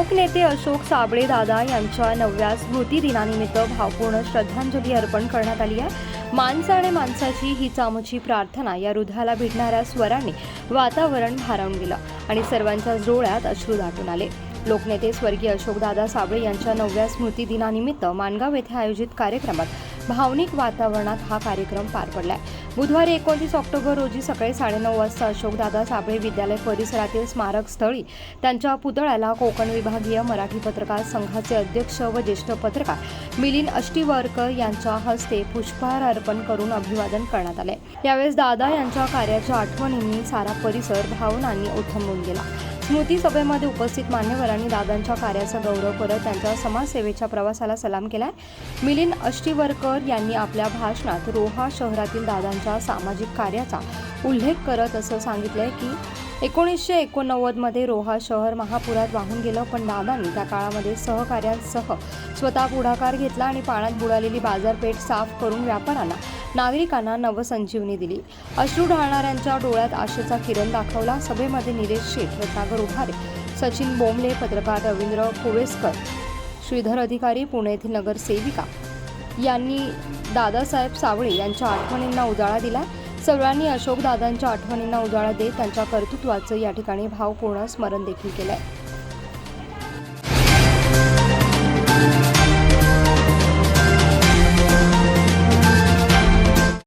नेते अशोक साबळे दादा यांच्या नवव्या स्मृती दिनानिमित्त भावपूर्ण श्रद्धांजली अर्पण करण्यात आली आहे. माणसं आणि माणसाची ही चामची प्रार्थना या हृदयाला भिडणाऱ्या स्वरांनी वातावरण भारावून गेलं आणि सर्वांच्या डोळ्यात अश्रू दाटून आले. लोकनेते स्वर्गीय अशोकदादा साबळे यांच्या नवव्या स्मृती दिनानिमित्त माणगाव येथे आयोजित कार्यक्रमात भावनिक वातावरणात हा कार्यक्रम पार पडलाय. बुधवारी एकोणतीस ऑक्टोबर रोजी सकाळी साडेनऊ वाजता अशोकदादा साबळे विद्यालय परिसरातील स्मारक स्थळी त्यांच्या पुतळ्याला कोकण विभागीय मराठी पत्रकार संघाचे अध्यक्ष व ज्येष्ठ पत्रकार मिलिंद अष्टीवरकर यांच्या हस्ते पुष्पहार अर्पण करून अभिवादन करण्यात आले. यावेळेस दादा यांच्या कार्याच्या आठवणींनी सारा परिसर भावनांनी उथंबून गेला. स्मृती सभेमध्ये उपस्थित मान्यवरांनी दादांच्या कार्याचा गौरव करत त्यांच्या समाजसेवेच्या प्रवासाला सलाम केलाय. मिलिंद अष्टीवरकर यांनी आपल्या भाषणात रोहा शहरातील दादांच्या सामाजिक कार्याचा उल्लेख करत असं सांगितलंय की एकोणीसशे एकोणनव्वदमध्ये रोहा शहर महापुरात वाहून गेलं पण दादांनी त्या काळामध्ये सहकार्यांसह स्वतः पुढाकार घेतला आणि पाण्यात बुडालेली बाजारपेठ साफ करून व्यापाऱ्यांना नागरिकांना नवसंजीवनी दिली. अश्रू ढाळणाऱ्यांच्या डोळ्यात आशेचा किरण दाखवला. सभेमध्ये निलेश शेठ रत्नाकर उभारे सचिन बोंबले पत्रकार रवींद्र कोवेसकर श्रीधर अधिकारी पुणे येथील नगरसेविका यांनी दादासाहेब सावळे यांच्या आठवणींना उजाळा दिला सर्वांनी अशोकदादांच्या आठवणींना उजाळा देत त्यांच्या कर्तृत्वाचं या ठिकाणी भावपूर्ण स्मरण देखील केलं आहे